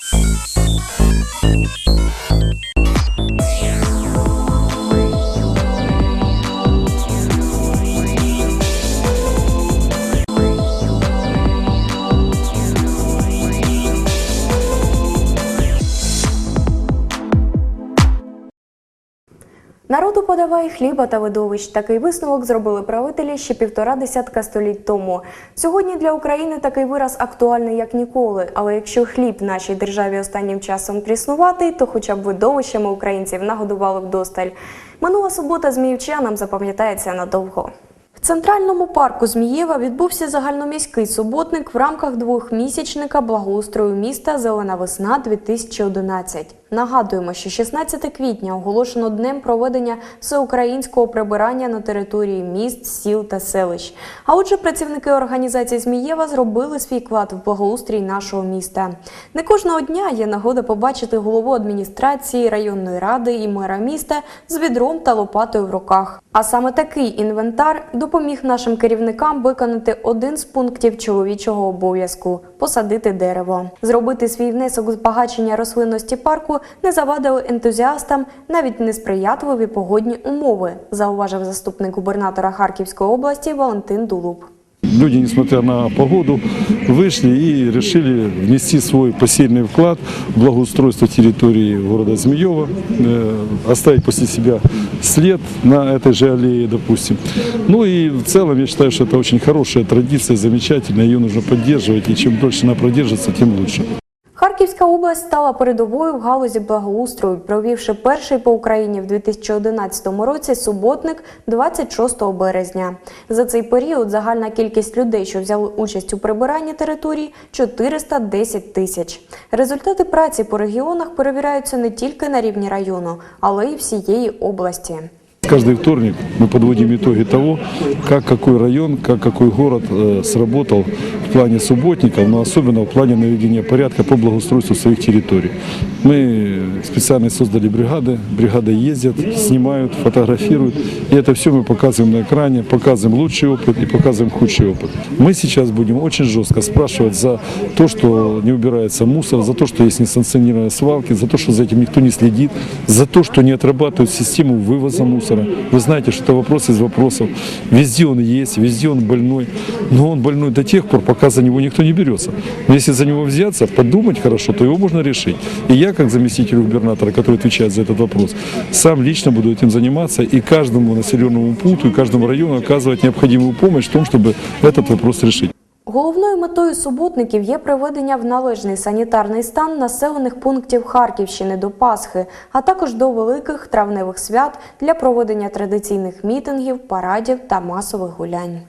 Thank you. Народу подавай хліба та видовищ. Такий висновок зробили правителі ще півтора десятка століть тому. Сьогодні для України такий вираз актуальний як ніколи. Але якщо хліб нашій державі останнім часом тріснуватий, то хоча б видовищами українців нагодували вдосталь. Минула субота зміївчанам запам'ятається надовго. В центральному парку Змієва відбувся загальноміський суботник в рамках двохмісячника благоустрою міста Зелена весна 2011. Нагадуємо, що 16 квітня оголошено днем проведення всеукраїнського прибирання на території міст, сіл та селищ. А отже, працівники організації Змієва зробили свій вклад в благоустрій нашого міста. Не кожного дня є нагода побачити голову адміністрації, районної ради і мера міста з відром та лопатою в руках. А саме такий інвентар допоміг нашим керівникам виконати один з пунктів чоловічого обов'язку посадити дерево. Зробити свій внесок збагачення рослинності парку не завадили ентузіастам навіть несприятливі погодні умови, зауважив заступник губернатора Харківської області Валентин Дулуб. Люди, несмотря на погоду, вышли и решили внести свой посильный вклад в благоустройство территории города Змеева, э, оставить после себя след на этой же аллее, допустим. Ну и в целом я считаю, что это очень хорошая традиция, замечательная, ее нужно поддерживать, и чем дольше она продержится, тем лучше. Харківська область стала передовою в галузі благоустрою, провівши перший по Україні в 2011 році суботник 26 березня. За цей період загальна кількість людей, що взяли участь у прибиранні територій, 410 тисяч. Результати праці по регіонах перевіряються не тільки на рівні району, але й всієї області. Каждый вторник мы подводим итоги того, как какой район, как какой город э, сработал в плане субботников, но особенно в плане наведения порядка по благоустройству своих территорий. Мы специально создали бригады, бригады ездят, снимают, фотографируют, и это все мы показываем на экране, показываем лучший опыт и показываем худший опыт. Мы сейчас будем очень жестко спрашивать за то, что не убирается мусор, за то, что есть несанкционированные свалки, за то, что за этим никто не следит, за то, что не отрабатывают систему вывоза мусора. Вы знаете, что это вопрос из вопросов. Везде он есть, везде он больной. Но он больной до тех пор, пока за него никто не берется. Но если за него взяться, подумать хорошо, то его можно решить. И я, как заместитель губернатора, который отвечает за этот вопрос, сам лично буду этим заниматься и каждому населенному пункту и каждому району оказывать необходимую помощь в том, чтобы этот вопрос решить. Головною метою суботників є приведення в належний санітарний стан населених пунктів Харківщини до Пасхи, а також до великих травневих свят для проведення традиційних мітингів, парадів та масових гулянь.